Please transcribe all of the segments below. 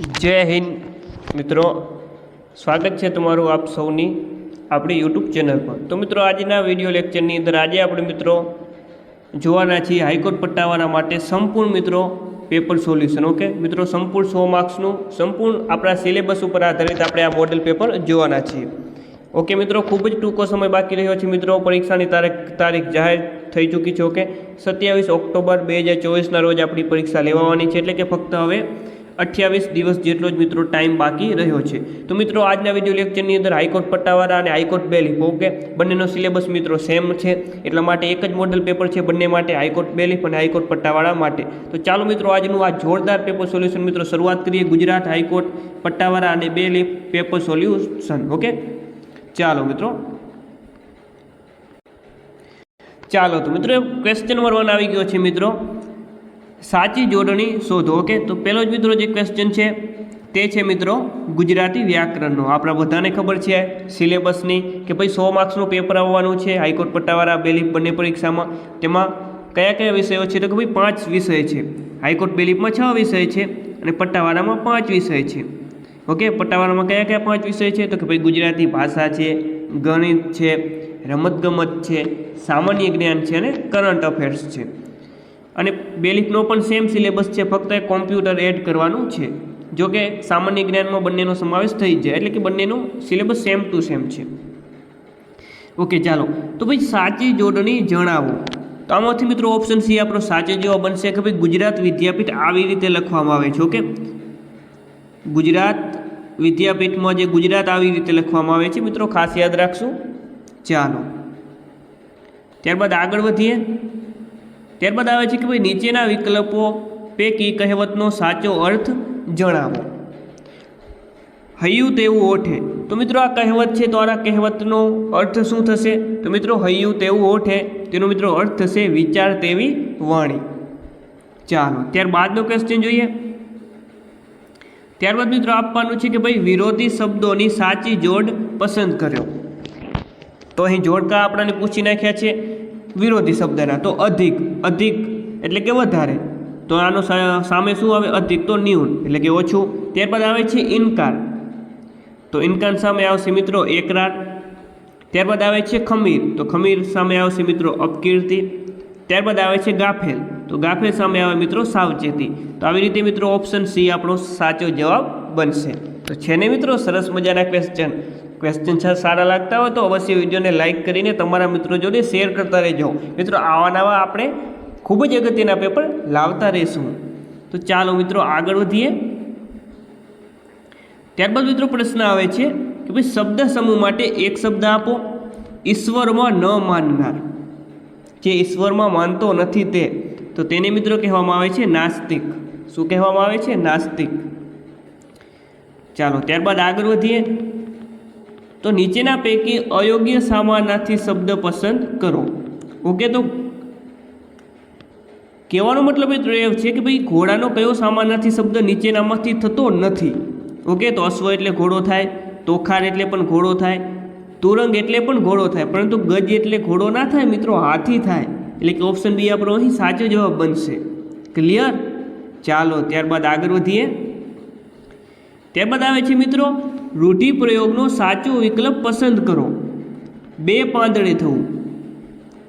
જય હિન્દ મિત્રો. સ્વાગત છે તમારું આપ સૌની આપણી યુટ્યુબ ચેનલ પર. તો મિત્રો, આજના વીડિયો લેક્ચરની અંદર આજે આપણે મિત્રો જોવાના છીએ હાઈકોર્ટ પટ્ટાવાના માટે સંપૂર્ણ મિત્રો પેપર સોલ્યુશન, ઓકે? મિત્રો, સંપૂર્ણ સો માર્ક્સનું સંપૂર્ણ આપણા સિલેબસ ઉપર આધારિત આપણે આ મોડેલ પેપર જોવાના છીએ. ઓકે મિત્રો, ખૂબ જ ટૂંકો સમય બાકી રહ્યો છે મિત્રો. પરીક્ષાની તારીખ તારીખ જાહેર થઈ ચૂકી છે, ઓકે? સત્યાવીસ ઓક્ટોબર બે હજાર ચોવીસના રોજ આપણી પરીક્ષા લેવાની છે, એટલે કે ફક્ત હવે અઠ્યાવીસ દિવસ જેટલો જ મિત્રો ટાઈમ બાકી રહ્યો છે. તો મિત્રો, આજના વીડિયો લેક્ચરની અંદર હાઈકોર્ટ પટ્ટાવાળા અને હાઈકોર્ટ બેલીફ ઓકે? બંનેનો સિલેબસ મિત્રો સેમ છે. એટલા માટે એક જ મોડલ પેપર છે બંને માટે, હાઈકોર્ટ બેલીફ અને હાઈકોર્ટ પટ્ટાવાળા માટે. તો ચાલો મિત્રો, આજનું આ જોરદાર પેપર સોલ્યુશન મિત્રો, શરૂઆત કરીએ ગુજરાત હાઈકોર્ટ પટ્ટાવાળા અને બેલીફ પેપર સોલ્યુશન ઓકે? ચાલો મિત્રો. ચાલો તો મિત્રો ક્વેશ્ચન નંબર વન આવી ગયો છે મિત્રો. સાચી જોડણી શોધો ઓકે તો પહેલો જ મિત્રો જે ક્વેશ્ચન છે, તે છે મિત્રો ગુજરાતી વ્યાકરણનો. આપણા બધાને ખબર છે સિલેબસની કે ભાઈ સો માર્ક્સનું પેપર આવવાનું છે, હાઈકોર્ટ પટ્ટાવાળા બેલીફ બંને પરીક્ષામાં. તેમાં કયા કયા વિષયો છે? તો કે ભાઈ પાંચ વિષય છે. હાઈકોર્ટ બેલીફમાં છ વિષય છે અને પટ્ટાવાળામાં પાંચ વિષય છે. ઓકે પટ્ટાવાળામાં કયા કયા પાંચ વિષય છે? તો કે ભાઈ ગુજરાતી ભાષા છે, ગણિત છે, રમતગમત છે, સામાન્ય જ્ઞાન છે અને કરંટ અફેર્સ છે. અને બેલીફનો પણ સેમ સિલેબસ છે, ફક્ત એ કોમ્પ્યુટર એડ કરવાનું છે. જો કે સામાન્ય જ્ઞાનમાં બંનેનો સમાવેશ થઈ જાય, એટલે કે બંનેનું સિલેબસ સેમ ટુ સેમ છે. ઓકે ચાલો. તો ભાઈ સાચી જોડણી જણાવો. તો આમાંથી મિત્રો ઓપ્શન સી આપણો સાચો જવાબ બનશે કે ભાઈ ગુજરાત વિદ્યાપીઠ આવી રીતે લખવામાં આવે છે ઓકે ગુજરાત વિદ્યાપીઠમાં જે ગુજરાત આવી રીતે લખવામાં આવે છે, મિત્રો ખાસ યાદ રાખશું. ચાલો. ત્યારબાદ આગળ વધીએ. ત્યારબાદ આવે છે કે ભાઈ નીચેના વિકલ્પો પૈકી કહેવતનો સાચો અર્થ જણાવો. હૈયું તેવું ઓઠે. તો મિત્રો આ કહેવત છે, તો આ કહેવતનો અર્થ શું થશે? તો મિત્રો હૈયું તેવું ઓઠે. તેનો મિત્રો અર્થ થશે વિચાર તેવી વાણી. ચાલો ત્યારબાદનો ક્વેશ્ચન જોઈએ. ત્યારબાદ મિત્રો આપવાનું છે કે ભાઈ વિરોધી શબ્દોની સાચી જોડ પસંદ કર્યો. તો અહીં જોડકા આપણને પૂછી નાખ્યા છે. વિરોધી શબ્દના, તો અધિક અધિક, એટલે કે વધારે. તો આનો સામે શું આવે? અધિક, તો ન્યૂન, એટલે કે ઓછું. ત્યારબાદ આવે છે ઇનકાર. તો ઇનકાર સામે આવશે મિત્રો એકરાર ત્યારબાદ આવે છે ખમીર. તો ખમીર સામે આવશે મિત્રો અપકીર્તિ. ત્યારબાદ આવે છે ગાફેલ. તો ગાફેલ સામે આવે મિત્રો સાવચેતી. તો આવી રીતે મિત્રો ઓપ્શન સી આપણો સાચો જવાબ બનશે. તો છે ને મિત્રો સરસ મજાના ક્વેશ્ચન ક્વેશ્ચન સારા લાગતા હોય તો અવશ્ય વિડીયોને લાઇક કરીને તમારા મિત્રો જોડે શેર કરતા રહેજો. મિત્રો, આવા નવા આપણે ખૂબ જ અગત્યના પેપર લાવતા રહીશું. તો ચાલો મિત્રો, આગળ વધીએ. ત્યારબાદ મિત્રો, પ્રશ્ન આવે છે કે ભાઈ, શબ્દ સમૂહ માટે એક શબ્દ આપો. ઈશ્વરમાં ન માનનાર. જે ઈશ્વરમાં માનતો નથી તે. તો તેને મિત્રો કહેવામાં આવે છે નાસ્તિક. શું કહેવામાં આવે છે? નાસ્તિક. ચાલો ત્યારબાદ આગળ વધીએ. તો નીચેના પૈકી અયોગ્ય સામાનાથી શબ્દ પસંદ કરો. ઓકે, તો કહેવાનો મતલબ એ એવો છે કે ભાઈ ઘોડાનો કયો સામાનાથી શબ્દ નીચેનામાંથી થતો નથી. ઓકે, તો અશ્વ એટલે ઘોડો થાય, તોખાર એટલે પણ ઘોડો થાય, તુરંગ એટલે પણ ઘોડો થાય, પરંતુ ગજ એટલે ઘોડો ના થાય મિત્રો, હાથી થાય. એટલે કે ઓપ્શન બી આપણો અહીં સાચો જવાબ બનશે. ક્લિયર ચાલો, ત્યારબાદ આગળ વધીએ. ત્યારબાદ આવે છે મિત્રો, રૂઢિપ્રયોગનો સાચો વિકલ્પ પસંદ કરો. બે પાંદડે થવું.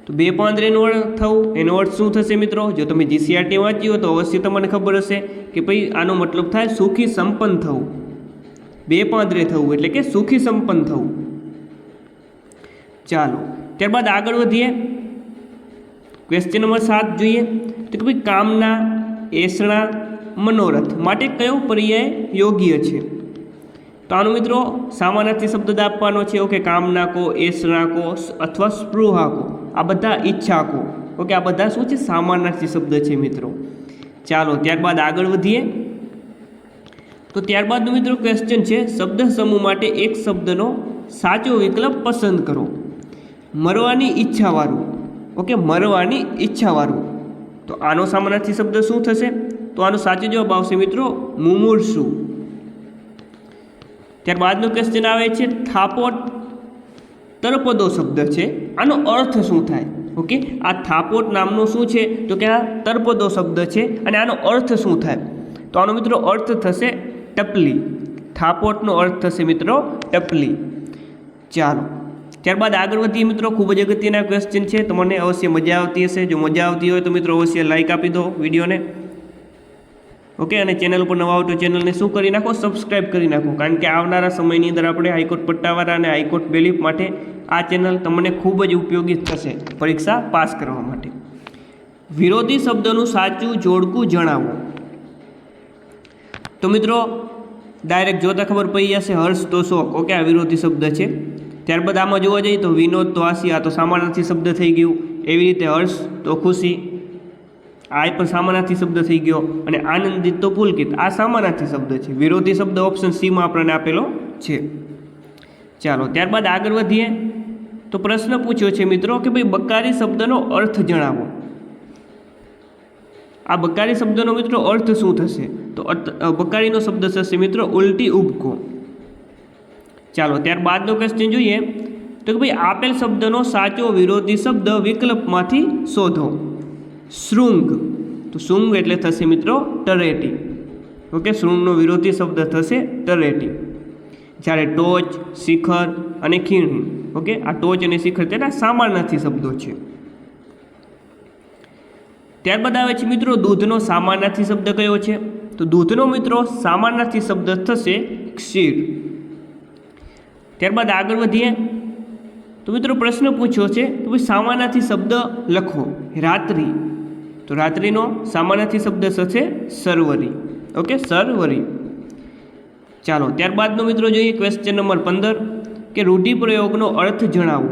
તો બે પાંદડેનો અર્થ થવું? એનો અર્થ શું થશે મિત્રો? જો તમે જીસીઆરટી વાંચ્યું તો અવશ્ય તમને ખબર હશે કે ભાઈ આનો મતલબ થાય સુખી સંપન્ન થવું. બે પાંદડે થવું એટલે કે સુખી સંપન્ન થવું. ચાલો, ત્યારબાદ આગળ વધીએ. ક્વેશ્ચન નંબર સાત જોઈએ. તો કે ભાઈ કામના, એસણા મનોરથ. માટે કયો પર્યાય યોગ્ય છે? તો આનો મિત્રો સામાનાર્થી શબ્દ આપવાનો છે, ઓકે કામના કો એસ કો અથવા સ્પૃહ કો આ બધા ઈચ્છા કો ઓકે, આ બધા શું છે? સામાનાર્થી શબ્દ છે મિત્રો. ચાલો, ત્યારબાદ આગળ વધીએ. તો ત્યારબાદનો મિત્રો ક્વેશ્ચન છે, શબ્દ સમૂહ માટે એક શબ્દનો સાચો વિકલ્પ પસંદ કરો. મરવાની ઈચ્છાવાળું. ઓકે, મરવાની ઈચ્છાવાળું. તો આનો સામાનાર્થી શબ્દ શું થશે? તો આનો સાચો જવાબ આવશે મિત્રો મુમુર્સુ. ત્યારબાદનો ક્વેશ્ચન આવે છે, થાપોટ તરપદો શબ્દ છે. આનો અર્થ શું થાય? ઓકે, આ થાપોટ નામનો શું છે? તો કે આ તરપદો શબ્દ છે અને આનો અર્થ શું થાય? તો આનો મિત્રો અર્થ થશે ટપલી. થાપોટનો અર્થ થશે મિત્રો ટપલી. ચાલો, ત્યારબાદ આગળ વધીએ મિત્રો, ખૂબ જ અગત્યના ક્વેશ્ચન છે. તમને અવશ્ય મજા આવતી હશે. જો મજા આવતી હોય તો મિત્રો અવશ્ય લાઇક આપી દો વિડીયોને. ઓકે, અને ચેનલ પર નવા તો ચેનલને શું કરી નાખો? સબસ્ક્રાઇબ કરી નાખો. કારણ કે આવનારા સમયની અંદર આપણે હાઈકોર્ટ પટ્ટાવાળા અને હાઈકોર્ટ બેલીફ માટે આ ચેનલ તમને ખૂબ જ ઉપયોગી થશે પરીક્ષા પાસ કરવા માટે. વિરોધી શબ્દનું સાચું જોડકું જણાવો. તો મિત્રો ડાયરેક્ટ જોતા ખબર પડી જશે, હર્ષ તો શોખ ઓકે, આ વિરોધી શબ્દ છે. ત્યારબાદ આમાં જોવા જઈએ તો વિનોદ તો હાસ્ય આ તો સામાનાર્થી શબ્દ થઈ ગયું. એવી રીતે હર્ષ તો ખુશી. આ પણ સામાનાર્થી શબ્દ થઈ ગયો અને આનંદિત તો પુલકિત આ સામાનાર્થી શબ્દ છે. વિરોધી શબ્દ ઓપ્શન સીમાં આપણને આપેલો છે. ચાલો, ત્યારબાદ આગળ વધીએ. તો પ્રશ્ન પૂછ્યો છે મિત્રો કે ભાઈ બકારી શબ્દનો અર્થ જણાવો. આ બકારી શબ્દનો મિત્રો અર્થ શું થશે? તો બકારીનો શબ્દ થશે મિત્રો ઉલટી ઉબકો. ચાલો, ત્યારબાદનો ક્વેશ્ચન જોઈએ. તો કે ભાઈ આપેલ શબ્દનો સાચો વિરોધી શબ્દ વિકલ્પમાંથી શોધો. શૃંગ. તો શૃંગ એટલે થશે મિત્રો ટરેટી. ઓકે, શૃંગનો વિરોધી શબ્દ થશે તરેટી જ્યારે ટોચ, શિખર અને ખીણ. ઓકે, આ ટોચ અને શિખર તેના સામાનાર્થી શબ્દો છે. ત્યારબાદ આવે છે મિત્રો દૂધનો સામાનાર્થી શબ્દ કયો છે? તો દૂધનો મિત્રો સામાનાર્થી શબ્દ થશે ક્ષીર. ત્યારબાદ આગળ વધીએ. તો મિત્રો પ્રશ્ન પૂછ્યો છે, તો ભાઈ સામાનાર્થી શબ્દ લખો. રાત્રિ. તો રાત્રિનો સામાન્યથી શબ્દ થશે સરવરી. ઓકે, સરવરી. ચાલો, ત્યારબાદનો મિત્રો જોઈએ ક્વેશ્ચન નંબર પંદર, કે રૂઢિપ્રયોગનો અર્થ જણાવો.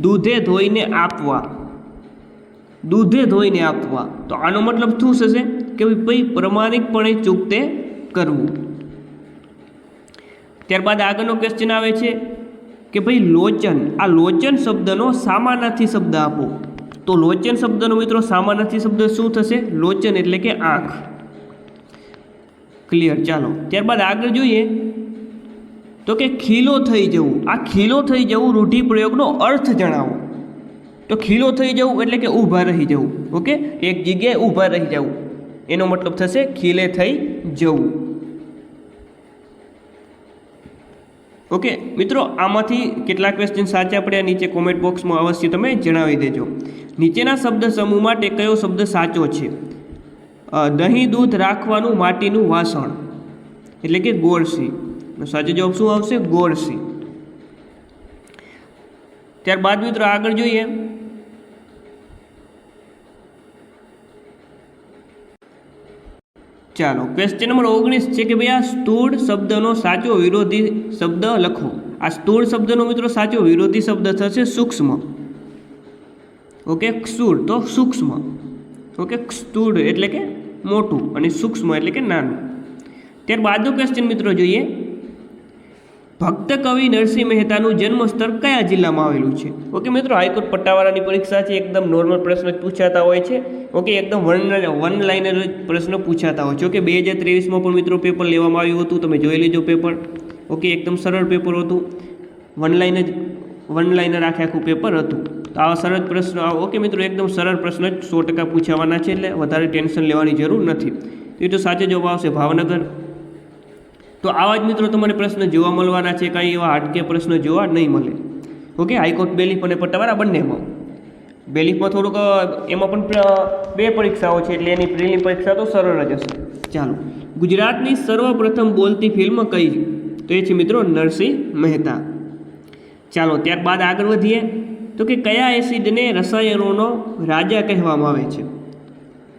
દૂધે ધોઈને આપવા. દૂધે ધોઈને આપવા. તો આનો મતલબ શું થશે? કે ભાઈ પ્રમાણિકપણે ચૂકતે કરવું. ત્યારબાદ આગળનો ક્વેશ્ચન આવે છે, કે ભાઈ, લોચન. આ લોચન શબ્દનો સામાનાથી શબ્દ આપો. તો લોચન શબ્દનો મિત્રો સામાનાર્થી શબ્દ શું થશે? લોચન એટલે કે આંખ. ક્લિયર ચાલો. ત્યારબાદ આગળ જોઈએ. તો કે ખીલો થઈ જવું. આ ખીલો થઈ જવું રૂઢિપ્રયોગનો અર્થ જણાવો. તો ખીલો થઈ જવું એટલે કે ઊભા રહી જવું. ઓકે? એક જગ્યાએ ઊભા રહી જવું. એનો મતલબ થશે ખીલે થઈ જવું. ઓકે? મિત્રો, આમાંથી કેટલા ક્વેશ્ચન સાચા પડ્યા? નીચે કોમેન્ટ બોક્સમાં અવશ્ય તમે જણાવી દેજો. નીચેના શબ્દ સમૂહ માટે કયો શબ્દ સાચો છે? દહીં દૂધ રાખવાનું માટીનું વાસણ, એટલે કે ગોળસી સાચો જવાબ શું આવશે? ગોળસી ત્યારબાદ મિત્રો આગળ જોઈએ. ચાલો ક્વેશ્ચન નંબર ઓગણીસ છે કે ભાઈ આ સ્થૂળ શબ્દનો સાચો વિરોધી શબ્દ લખો. આ સ્થૂળ શબ્દનો મિત્રો સાચો વિરોધી શબ્દ થશે સૂક્ષ્મ. ઓકે? ક્ષુર તો સૂક્ષ્મ. ઓકે? સ્થૂળ એટલે કે મોટું અને સૂક્ષ્મ એટલે કે નાનું. ત્યારબાદનો ક્વેશ્ચન મિત્રો જોઈએ. ભક્ત કવિ નરસિંહ મહેતાનું જન્મસ્થળ કયા જિલ્લામાં આવેલું છે? ઓકે મિત્રો, હાઈકોર્ટ પટ્ટાવાળાની પરીક્ષા છે. એકદમ નોર્મલ પ્રશ્ન પૂછાતા હોય છે. ઓકે? એકદમ વન વન લાઇનર પ્રશ્ન પૂછાતા હોય છે. ઓકે? બે હજાર ત્રેવીસમાં પણ મિત્રો પેપર લેવામાં આવ્યું હતું. તમે જોઈ લેજો પેપર ઓકે? એકદમ સરળ પેપર હતું. વન લાઇન જ વન લાઇનર આખે આખું પેપર હતું. તો આવા સરળ પ્રશ્ન આવો ઓકે મિત્રો, એકદમ સરળ પ્રશ્ન જ સો ટકા પૂછાવાના છે, એટલે વધારે ટેન્શન લેવાની જરૂર નથી. એ તો સાચો જવાબ આવશે, ભાવનગર. તો આવા જ મિત્રો તમારે પ્રશ્ન જોવા મળવાના છે, કાંઈ એવા હાટકે પ્રશ્ન જોવા નહીં મળે. ઓકે, હાઈકોર્ટ, બેલીફ અને પટ્ટાવાળા બંનેમાં. બેલીફમાં થોડુંક એમાં પણ બે પરીક્ષાઓ છે, એટલે એની પ્રિલિમ પરીક્ષા તો સરળ જ હશે. ચાલો. ગુજરાતની સર્વપ્રથમ બોલતી ફિલ્મ કઈ? તો એ છે મિત્રો, નરસિંહ મહેતા. ચાલો, ત્યારબાદ આગળ વધીએ. તો કે કયા એસિડને રસાયણોનો રાજા કહેવામાં આવે છે?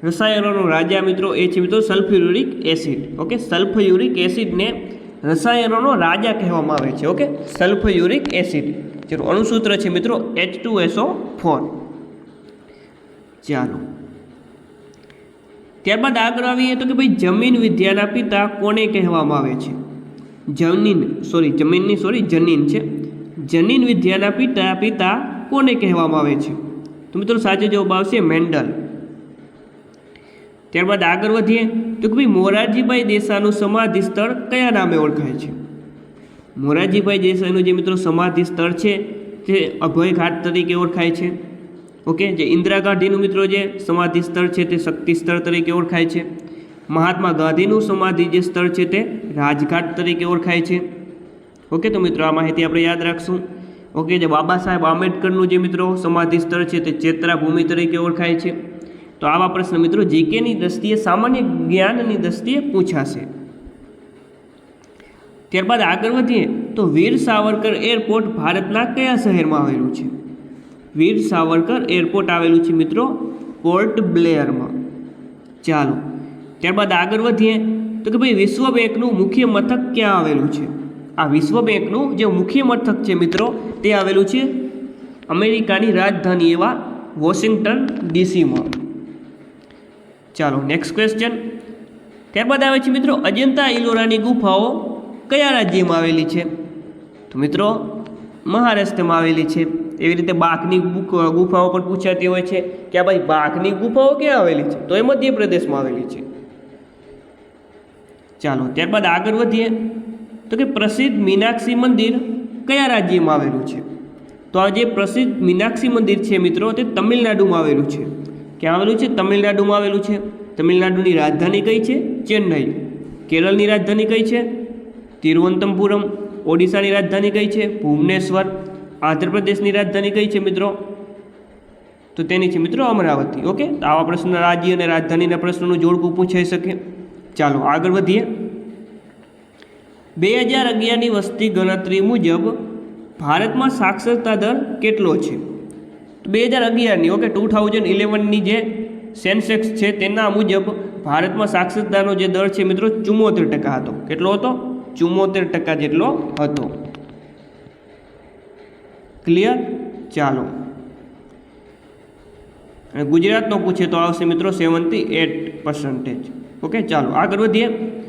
રસાયણોનો રાજા મિત્રો એ છે મિત્રો સલ્ફ્યુરિક એસિડ, ઓકે? સલ્ફયુરિક એસિડને રસાયણોનો રાજા કહેવામાં આવે છે, ઓકે? સલ્ફયુરિક એસિડ. જેનું અણુસૂત્ર છે મિત્રો એચ ટુ એસઓ ફોર ચાલો. ત્યારબાદ આગળ આવીએ તો કે ભાઈ જમીન વિદ્યાના પિતા કોને કહેવામાં આવે છે? જમીન સોરી જમીનની સોરી જનીન છે. જનીન વિદ્યાના પિતા પિતા કોને કહેવામાં આવે છે? તો મિત્રો સાચો જવાબ આવશે મેન્ડલ. ત્યારબાદ આગળ વધીએ, તો કે ભાઈ મોરારજીભાઈ દેસાઈનું સમાધિ સ્થળ કયા નામે ઓળખાય છે? મોરારજીભાઈ દેસાઈનું જે મિત્રો સમાધિ સ્થળ છે, તે અભય ઘાટ તરીકે ઓળખાય છે. ઓકે, જે ઇન્દિરા ગાંધીનું મિત્રો જે સમાધિ સ્થળ છે, તે શક્તિ સ્થળ તરીકે ઓળખાય છે. મહાત્મા ગાંધીનું સમાધિ જે સ્થળ છે, તે રાજઘાટ તરીકે ઓળખાય છે. ઓકે, તો મિત્રો આ માહિતી આપણે યાદ રાખશું. ઓકે, જે બાબા સાહેબ આંબેડકરનું જે મિત્રો સમાધિ સ્થળ છે તે ચેતરા ભૂમિ તરીકે ઓળખાય છે. તો આવા પ્રશ્ન મિત્રો જીકેની દ્રષ્ટિએ, સામાન્ય જ્ઞાનની દ્રષ્ટિએ પૂછાશે. ત્યારબાદ આગળ વધીએ, તો વીર સાવરકર એરપોર્ટ ભારતના કયા શહેરમાં આવેલું છે? વીર સાવરકર એરપોર્ટ આવેલું છે મિત્રો પોર્ટ બ્લેયરમાં ચાલો, ત્યારબાદ આગળ વધીએ, તો કે ભાઈ વિશ્વ બેંકનું મુખ્ય મથક ક્યાં આવેલું છે? આ વિશ્વ બેંકનું જે મુખ્ય મથક છે મિત્રો, તે આવેલું છે અમેરિકાની રાજધાની એવા વોશિંગ્ટન ડીસીમાં. ચાલો નેક્સ્ટ ક્વેશ્ચન ત્યારબાદ આવે છે મિત્રો, અજંતા ઇલોરાની ગુફાઓ કયા રાજ્યમાં આવેલી છે? તો મિત્રો, મહારાષ્ટ્રમાં આવેલી છે. એવી રીતે બાઘની ગુફાઓ પણ પૂછાતી હોય છે કે આ ભાઈ બાઘની ગુફાઓ ક્યાં આવેલી છે? તો એ મધ્યપ્રદેશમાં આવેલી છે. ચાલો, ત્યારબાદ આગળ વધીએ. તો કે પ્રસિદ્ધ મીનાક્ષી મંદિર કયા રાજ્યમાં આવેલું છે? તો આ જે પ્રસિદ્ધ મીનાક્ષી મંદિર છે મિત્રો, તે તમિલનાડુમાં આવેલું છે. ક્યાં આવેલું છે? તમિલનાડુમાં આવેલું છે. તમિલનાડુની રાજધાની કઈ છે? ચેન્નઈ. કેરળની રાજધાની કઈ છે? તિરુવનંતપુરમ. ઓડિશાની રાજધાની કઈ છે? ભુવનેશ્વર. આંધ્રપ્રદેશની રાજધાની કઈ છે મિત્રો? તો તેની છે મિત્રો અમરાવતી. ઓકે? આવા પ્રશ્ન રાજ્ય અને રાજધાનીના પ્રશ્નોનું જોડકું પૂછાઈ શકે. ચાલો આગળ વધીએ. બે હજાર અગિયારની વસ્તી ગણતરી મુજબ ભારતમાં સાક્ષરતા દર કેટલો છે? બે હજાર અગિયારની ઓકે ટુ થાઉઝન્ડ ઇલેવનની જે સેન્સેક્સ છે તેના મુજબ ભારતમાં સાક્ષરતાનો જે દર છે મિત્રો ચુમ્મોતેર ટકા હતો. કેટલો હતો? ચુમ્મોતેર ટકા જેટલો હતો. ક્લિયર ચાલો. અને ગુજરાતનો પૂછે તો આવશે મિત્રો સેવન્ટી એટ પર્સન્ટેજ ઓકે ચાલો આગળ વધીએ.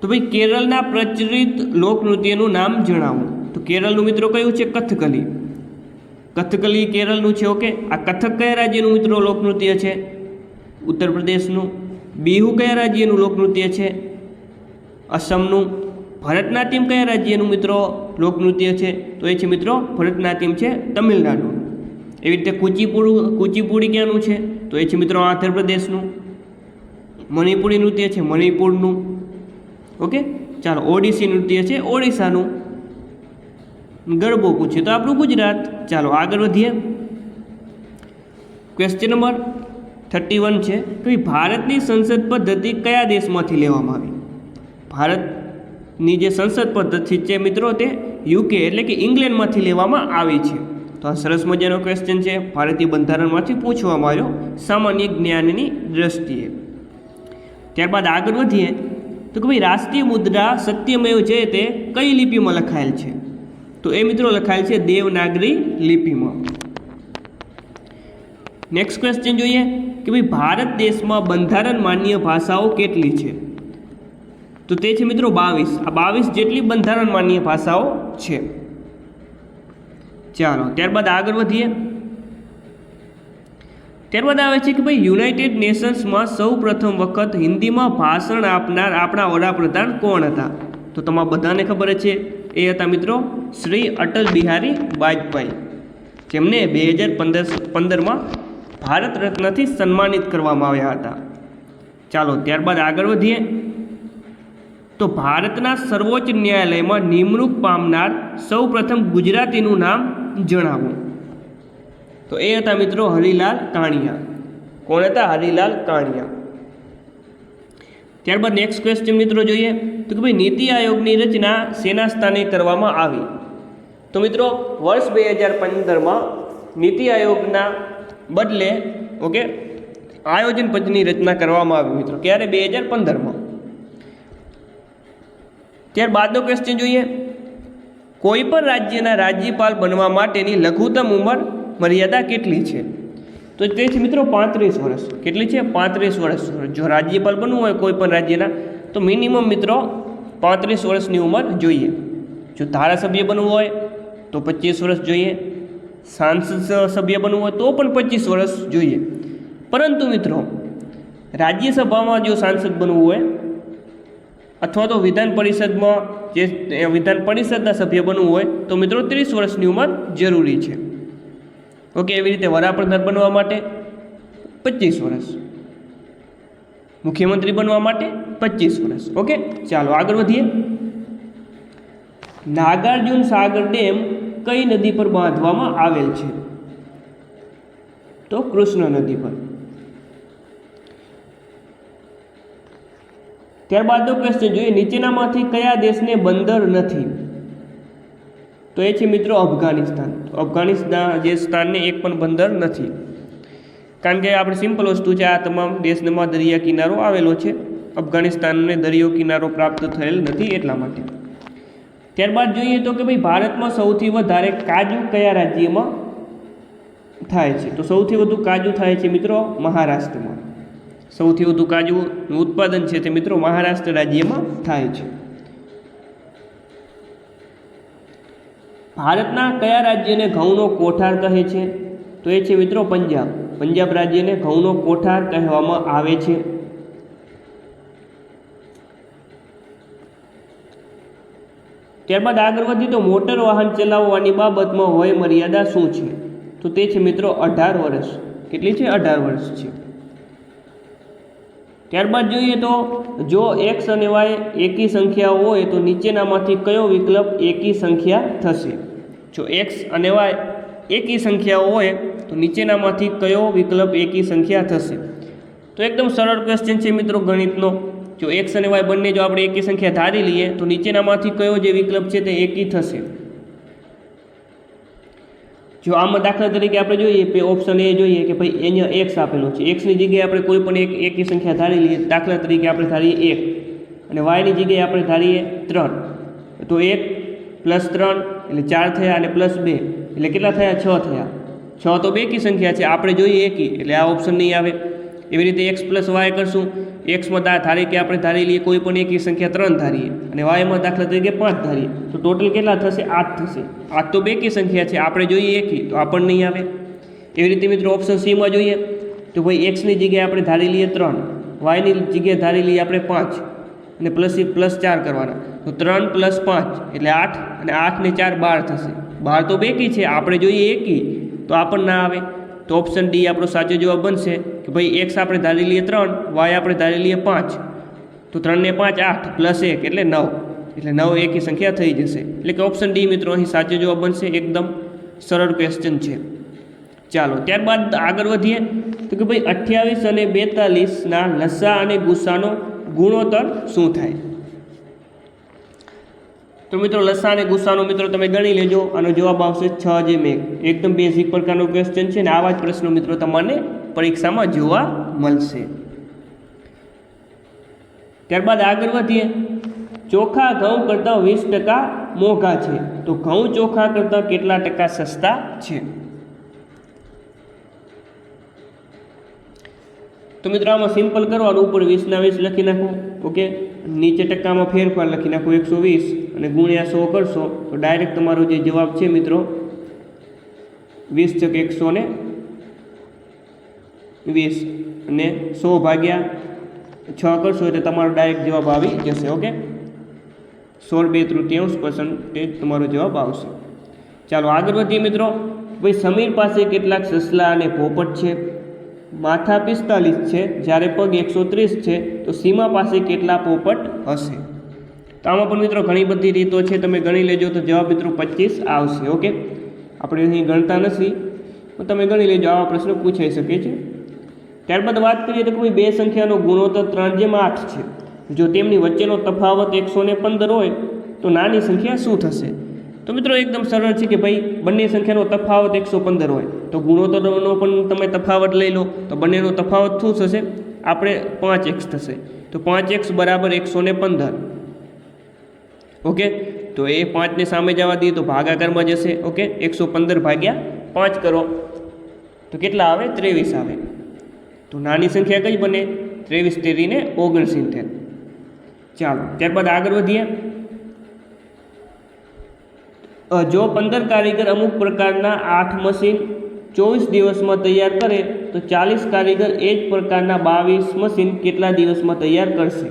તો ભાઈ કેરળના પ્રચલિત લોકનૃત્યનું નામ જણાવો. તો કેરળનું મિત્રો કયું છે? કથકલી. કથકલી કેરળનું છે, ઓકે? આ કથક કયા રાજ્યનું મિત્રો લોકનૃત્ય છે? ઉત્તર પ્રદેશનું. બિહુ કયા રાજ્યનું લોકનૃત્ય છે? અસમનું. ભરતનાટ્યમ કયા રાજ્યનું મિત્રો લોકનૃત્ય છે? તો એ છે મિત્રો ભરતનાટ્યમ છે તમિલનાડુ એવી રીતે કુચીપુડું, કુચીપુડી ક્યાંનું છે? તો એ છે મિત્રો આંધ્રપ્રદેશનું મણિપુરી નૃત્ય છે, મણિપુરનું. ઓકે? ચાલો, ઓડિસી નૃત્ય છે ઓડિશાનું. ગરબો પૂછે તો આપણું ગુજરાત. ચાલો, આગળ વધીએ. ક્વેશ્ચન નંબર થર્ટી વન છે કે ભારતની સંસદ પદ્ધતિ કયા દેશમાંથી લેવામાં આવી? ભારતની જે સંસદ પદ્ધતિ છે મિત્રો તે યુકે એટલે કે ઇંગ્લેન્ડમાંથી લેવામાં આવી છે. તો આ સરસ મજાનો ક્વેશ્ચન છે. ભારતીય બંધારણમાંથી પૂછવામાં આવ્યો સામાન્ય જ્ઞાનની દ્રષ્ટિએ. ત્યારબાદ આગળ વધીએ. તો કે ભાઈ, રાષ્ટ્રીય મુદ્રા સત્યમેવ છે તે કઈ લિપિમાં લખાયેલ છે? તો એ મિત્રો લખાયેલ છે દેવનાગરી લિપિમાં. નેક્સ્ટ ક્વેશ્ચન જોઈએ કે ભાઈ, ભારત દેશમાં બંધારણ માન્ય ભાષાઓ કેટલી છે? તો તે છે મિત્રો બાવીસ. આ બાવીસ જેટલી બંધારણ માન્ય ભાષાઓ છે. ચાલો, ત્યારબાદ આગળ વધીએ. ત્યારબાદ આવે છે કે ભાઈ યુનાઇટેડ નેશન્સમાં સૌ પ્રથમ વખત હિન્દીમાં ભાષણ આપનાર આપણા વડાપ્રધાન કોણ હતા? તો તમારા બધાને ખબર છે. એ હતા મિત્રો શ્રી અટલ બિહારી વાજપેયી. જેમને બે હજાર પંદર પંદરમાં ભારત રત્નથી સન્માનિત કરવામાં આવ્યા હતા. ચાલો ત્યારબાદ આગળ વધીએ. તો ભારતના સર્વોચ્ચ ન્યાયાલયમાં નિમણૂક પામનાર સૌ પ્રથમ ગુજરાતીનું નામ જણાવો. તો એ હતા મિત્રો હરિલાલ કાણિયા. કોણ હતા? હરિલાલ કાણિયા. ત્યારબાદ નેક્સ્ટ ક્વેશ્ચન મિત્રો જોઈએ. તો કે ભાઈ નીતિ આયોગની રચના સેના સ્થાને કરવામાં આવી. તો મિત્રો, વર્ષ બે હજાર પંદરમાં નીતિ આયોગના બદલે, ઓકે, આયોજન પદની રચના કરવામાં આવી મિત્રો. ક્યારે? બે હજાર પંદરમાં. ત્યારબાદનો ક્વેશ્ચન જોઈએ. કોઈ પણ રાજ્યના રાજ્યપાલ બનવા માટેની લઘુત્તમ ઉંમર મર્યાદા કેટલી છે? તો તે છે મિત્રો પાંત્રીસ વર્ષ. કેટલી છે? પાંત્રીસ વર્ષ. જો રાજ્યપાલ બનવું હોય, કોઈ પણ રાજ્યના, તો મિનિમમ મિત્રો પાંત્રીસ વર્ષની ઉંમર જોઈએ. જો ધારાસભ્ય બનવું હોય, તો પચીસ વર્ષ જોઈએ. સાંસદ સભ્ય બનવું હોય, તો પણ પચીસ વર્ષ જોઈએ. પરંતુ મિત્રો, રાજ્યસભામાં જો સાંસદ બનવું હોય, અથવા તો વિધાન પરિષદમાં જે, વિધાન પરિષદના સભ્ય બનવું હોય, તો મિત્રો ત્રીસ વર્ષની ઉંમર જરૂરી છે. ઓકે, એવી રીતે વડાપ્રધાન બનવા માટે પચીસ વર્ષ. મુખ્યમંત્રી બનવા માટે પચીસ વર્ષ. ઓકે, ચાલો આગળ વધીએ. નાગાર્જુન સાગર ડેમ કઈ નદી પર બાંધવામાં આવેલ છે? તો કૃષ્ણ નદી પર. ત્યારબાદનો ક્વેશ્ચન જોઈએ, નીચેનામાંથી કયા દેશને બંદર નથી? તો એ છે મિત્રો અફઘાનિસ્તાન. અફઘાનિસ્તાન જે સ્થાનને એક પણ બંદર નથી. કારણ કે આપણે સિમ્પલ વસ્તુ છે, આ તમામ દેશમાં દરિયા કિનારો આવેલો છે. અફઘાનિસ્તાનને દરિયો કિનારો પ્રાપ્ત થયેલ નથી એટલા માટે. ત્યારબાદ જોઈએ તો કે ભાઈ ભારતમાં સૌથી વધારે કાજુ કયા રાજ્યમાં થાય છે? તો સૌથી વધુ કાજુ થાય છે મિત્રો મહારાષ્ટ્રમાં. સૌથી વધુ કાજુનું ઉત્પાદન છે તે મિત્રો મહારાષ્ટ્ર રાજ્યમાં થાય છે. ભારતના કયા રાજ્યને ઘઉંનો કોઠાર કહે છે? તો એ છે મિત્રો પંજાબ. પંજાબ રાજ્યને ઘઉંનો કોઠાર કહેવામાં આવે છે. ત્યારબાદ આગળ વધીએ તો મોટર વાહન ચલાવવાની બાબતમાં વય મર્યાદા શું છે? તો તે છે મિત્રો અઢાર વર્ષ. કેટલી છે? અઢાર વર્ષ છે. ત્યારબાદ જોઈએ તો જો એક્સ અને વાય એકી સંખ્યા હોય તો નીચેનામાંથી કયો વિકલ્પ એકી સંખ્યા થશે? જો એક્સ અને વાય એકી સંખ્યાઓ હોય તો નીચેનામાંથી કયો વિકલ્પ એકી સંખ્યા થશે? તો એકદમ સરળ ક્વેશ્ચન છે મિત્રો ગણિતનો. જો એક્સ અને વાય બંને જો આપણે એકી સંખ્યા ધારી લઈએ, તો નીચેનામાંથી કયો જે વિકલ્પ છે તે એકી થશે. જો આમાં દાખલા તરીકે આપણે જોઈએ ઓપ્શન એ જોઈએ કે ભાઈ અહીંયા એક્સ આપેલો છે. એક્સની જગ્યાએ આપણે કોઈ પણ એક એકી સંખ્યા ધારી લઈએ, દાખલા તરીકે આપણે ધારીએ એક. અને વાયની જગ્યાએ આપણે ધારીએ ત્રણ. તો એક પ્લસ ત્રણ એટલે ચાર થયા અને પ્લસ બે. એટલે કેટલા થયા? છ થયા. છ તો બેકી સંખ્યા છે. આપણે જોઈએ એકી. એટલે આ ઓપ્શન નહીં આવે. એવી રીતે એક્સ પ્લસ વાય કરશું. એક્સમાં દા ધારી કે આપણે ધારી લઈએ કોઈ પણ એકી સંખ્યા ત્રણ ધારીએ. અને વાયમાં દાખલા તરીકે પાંચ ધારીએ. તો ટોટલ કેટલા થશે? આઠ થશે. આઠ તો બેકી સંખ્યા છે. આપણે જોઈએ એકી. તો આ પણ નહીં આવે. એવી રીતે મિત્રો ઓપ્શન સીમાં જોઈએ. તો ભાઈ એક્સની જગ્યાએ આપણે ધારી લઈએ ત્રણ. વાયની જગ્યાએ ધારી લઈએ આપણે પાંચ. અને પ્લસ પ્લસ ચાર કરવાના. તો ત્રણ પ્લસ પાંચ, એટલે આઠ, અને આઠને ચાર બાર થશે. બાર તો બેકી છે, આપણે જોઈએ એકી, તો આ પણ ના આવે. તો ઓપ્શન ડી આપણો સાચો જવાબ બનશે કે ભાઈ એક્સ આપણે ધારી લઈએ ત્રણ વાય આપણે ધારી લઈએ પાંચ. તો ત્રણને પાંચ આઠ પ્લસ એક, એટલે નવ. એટલે નવ એકી સંખ્યા થઈ જશે. એટલે કે ઓપ્શન ડી મિત્રો અહીં સાચો જવાબ બનશે, એકદમ સરળ ક્વેશ્ચન છે. ચાલો, ત્યારબાદ આગળ વધીએ. તો કે ભાઈ અઠ્યાવીસ અને બેતાલીસના લસા અને ગુસ્સાનો ગુણોત્તર શું થાય? તો મિત્રો લસા અને ગુસ્સાનો મિત્રો તમે ગણી લેજો. આનો જવાબ આવશે છ જે મેઘ એકદમ બેઝિક પ્રકારનો ક્વેશ્ચન છે ને આવા જ પ્રશ્નો મિત્રો તમને પરીક્ષામાં જોવા મળશે. ત્યારબાદ આગળ વધીએ. ચોખા ઘઉં કરતાં વીસ ટકા મોંઘા છે. તો ઘઉં ચોખા કરતાં કેટલા ટકા સસ્તા છે? તો મિત્રો આમાં સિમ્પલ કરવાનું, ઉપર વીસના વીસ લખી નાખો, ઓકે? નીચે ટકામાં ફેરફાર લખી નાખો એકસો વીસ અને ગુણ્યા સો કરશો, તો ડાયરેક્ટ તમારો જે જવાબ છે મિત્રો, વીસ ચક એકસો ને વીસ અને સો ભાગ્યા છ કરશો એટલે તમારો ડાયરેક્ટ જવાબ આવી જશે, ઓકે? સોળ બે તૃતીયાંશ પર્સન્ટેજ તમારો જવાબ આવશે. ચાલો આગળ વધીએ મિત્રો. ભાઈ, સમીર પાસે કેટલાક સસલા અને પોપટ છે? માથા પિસ્તાલીસ છે, જ્યારે પગ એકસો ત્રીસ છે, તો સીમા પાસે કેટલા પોપટ હશે? તો આમાં પણ મિત્રો ઘણી બધી રીતો છે, તમે ગણી લેજો તો જવાબ મિત્રો પચીસ આવશે, ઓકે? આપણે અહીં ગણતા નથી, પણ તમે ગણી લેજો, આવા પ્રશ્નો પૂછાઈ શકે છે. ત્યારબાદ વાત કરીએ તો કોઈ બે સંખ્યાનો ગુણોત્તર ત્રણ જેમ આઠ છે. જો તેમની વચ્ચેનો તફાવત એકસો ને પંદર હોય, તો નાની સંખ્યા શું થશે? તો મિત્રો એકદમ સરળ છે કે ભાઈ, બંને સંખ્યાનો તફાવત એકસો પંદર હોય. તો ગુણોત્તરનો પણ તમે તફાવત લઈ લો. તો બંનેનો તફાવત શું થશે? આપણે પાંચ એક્સ થશે. તો પાંચ એક્સ બરાબર એકસો ને પંદર. ઓકે? તો એ પાંચને સામે જવા દઈએ તો ભાગાકારમાં જશે. ઓકે? એકસો પંદર ભાગ્યા પાંચ કરો. તો કેટલા આવે? ત્રેવીસ આવે. તો નાની સંખ્યા કઈ બને? ત્રેવીસ તેરીને ઓગણસિત્તેર. ચાલો, ત્યારબાદ આગળ વધીએ. જો પંદર કારીગર અમુક પ્રકારના આઠ મશીન ચોવીસ દિવસમાં તૈયાર કરે તો ચાલીસ કારીગર એ જ પ્રકારના બાવીસ મશીન કેટલા દિવસમાં તૈયાર કરશે?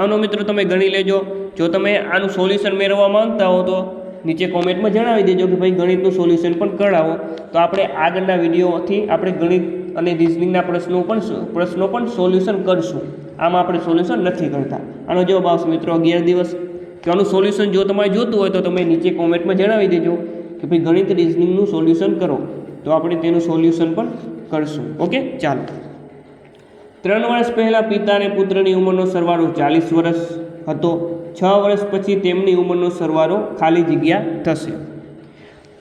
આનો મિત્રો તમે ગણી લેજો. જો તમે આનું સોલ્યુશન મેળવવા માંગતા હો તો નીચે કોમેન્ટમાં જણાવી દેજો કે ભાઈ ગણિતનું સોલ્યુશન પણ કરાવો તો આપણે આગળના વિડીયોથી આપણે ગણિત અને રિઝનિંગના પ્રશ્નો પણ પ્રશ્નો પણ સોલ્યુશન કરશું. આમાં આપણે સોલ્યુશન નથી કરતા. આનો જવાબ આવશે મિત્રો અગિયાર દિવસ. તો આનું સોલ્યુશન જો તમારે જોતું હોય તો તમે નીચે કોમેન્ટમાં જણાવી દેજો કે ભાઈ ગણિત રિઝનિંગનું સોલ્યુશન કરો. તો આપણે તેનું સોલ્યુશન પણ કરશું. ઓકે ચાલો. ત્રણ વર્ષ પહેલાં પિતા અને પુત્રની ઉંમરનો સરવાળો ચાલીસ વર્ષ હતો. છ વર્ષ પછી તેમની ઉંમરનો સરવાળો ખાલી જગ્યા થશે.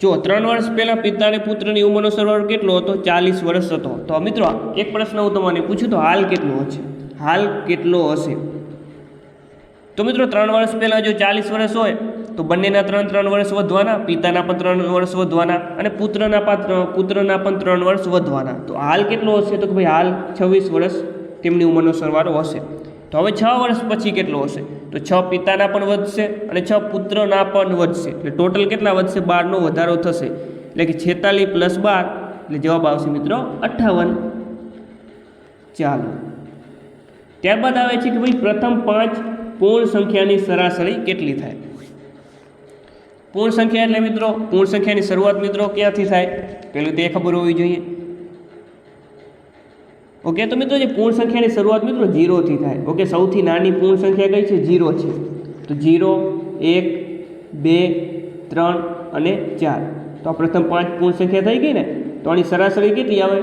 જો ત્રણ વર્ષ પહેલાં પિતા અને પુત્રની ઉંમરનો સરવાળો કેટલો હતો? ચાલીસ વર્ષ હતો. તો મિત્રો, એક પ્રશ્ન હું તમને પૂછું તો હાલ કેટલો હશે? હાલ કેટલો હશે? તો મિત્રો, ત્રણ વર્ષ પહેલાં જો ચાલીસ વર્ષ હોય તો બંનેના ત્રણ ત્રણ વર્ષ વધવાના, પિતાના પણ ત્રણ વર્ષ વધવાના અને પુત્રના પાત્ર પુત્રના પણ ત્રણ વર્ષ વધવાના. તો હાલ કેટલો હશે? તો કે ભાઈ હાલ છવ્વીસ વર્ષ તેમની ઉંમરનો સરવાળો હશે. તો હવે છ વર્ષ પછી કેટલો હશે? તો છ પિતાના પણ વધશે અને છ પુત્રના પણ વધશે. એટલે ટોટલ કેટલા વધશે? બારનો વધારો થશે. એટલે કે છેતાલીસ પ્લસ બાર, એટલે જવાબ આવશે મિત્રો અઠ્ઠાવન. ચાલો. ત્યારબાદ આવે છે કે ભાઈ પ્રથમ પાંચ પૂર્ણ સંખ્યાની સરાસરી કેટલી થાય? પૂર્ણ સંખ્યા એટલે મિત્રો, પૂર્ણ સંખ્યાની શરૂઆત મિત્રો ક્યાંથી થાય? પહેલું તે ખબર હોવી જોઈએ. ઓકે તો મિત્રો જે પૂર્ણ સંખ્યાની શરૂઆત મિત્રો જીરોથી થાય. ઓકે સૌથી નાની પૂર્ણ સંખ્યા કઈ છે? જીરો છે. તો જીરો, એક, બે, ત્રણ અને ચાર. તો આ પ્રથમ પાંચ પૂર્ણ સંખ્યા થઈ ગઈ ને, તો આની સરાસરી કેટલી આવે?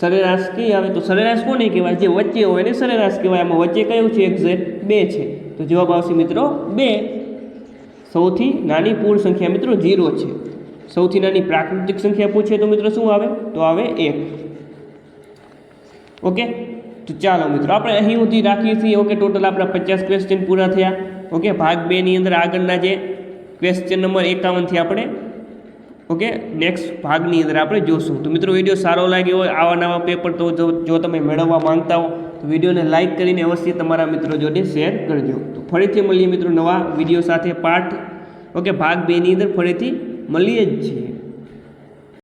સરેરાશ કઈ આવે? તો સરેરાશ કોને કહેવાય? જે વચ્ચે હોય ને સરેરાશ કહેવાય. આમાં વચ્ચે કયું છે? એક્ઝેક્ટ બે છે. તો જવાબ આવશે મિત્રો બે. સૌથી નાની પૂર્ણ સંખ્યા મિત્રો ઝીરો છે. સૌથી નાની પ્રાકૃતિક સંખ્યા પૂછે તો મિત્રો શું આવે? તો આવે એક. ઓકે? તો ચાલો મિત્રો, આપણે અહીં સુધી રાખીએ છીએ. ઓકે, ટોટલ આપણા પચાસ ક્વેશ્ચન પૂરા થયા. ઓકે, ભાગ બેની અંદર આગળના જે ક્વેશ્ચન નંબર એકાવનથી આપણે, ઓકે નેક્સ્ટ ભાગની અંદર આપણે જોશું. તો મિત્રો વીડિયો સારો લાગ્યો હોય, આવા નવા પેપર તો જો જો તમે મેળવવા માંગતા હો તો વિડીયોને લાઇક કરીને અવશ્ય તમારા મિત્રો જોડે શેર કરજો. તો ફરીથી મળીએ મિત્રો નવા વીડિયો સાથે પાઠ. ઓકે, ભાગ બેની અંદર ફરીથી મળીએ જ છીએ.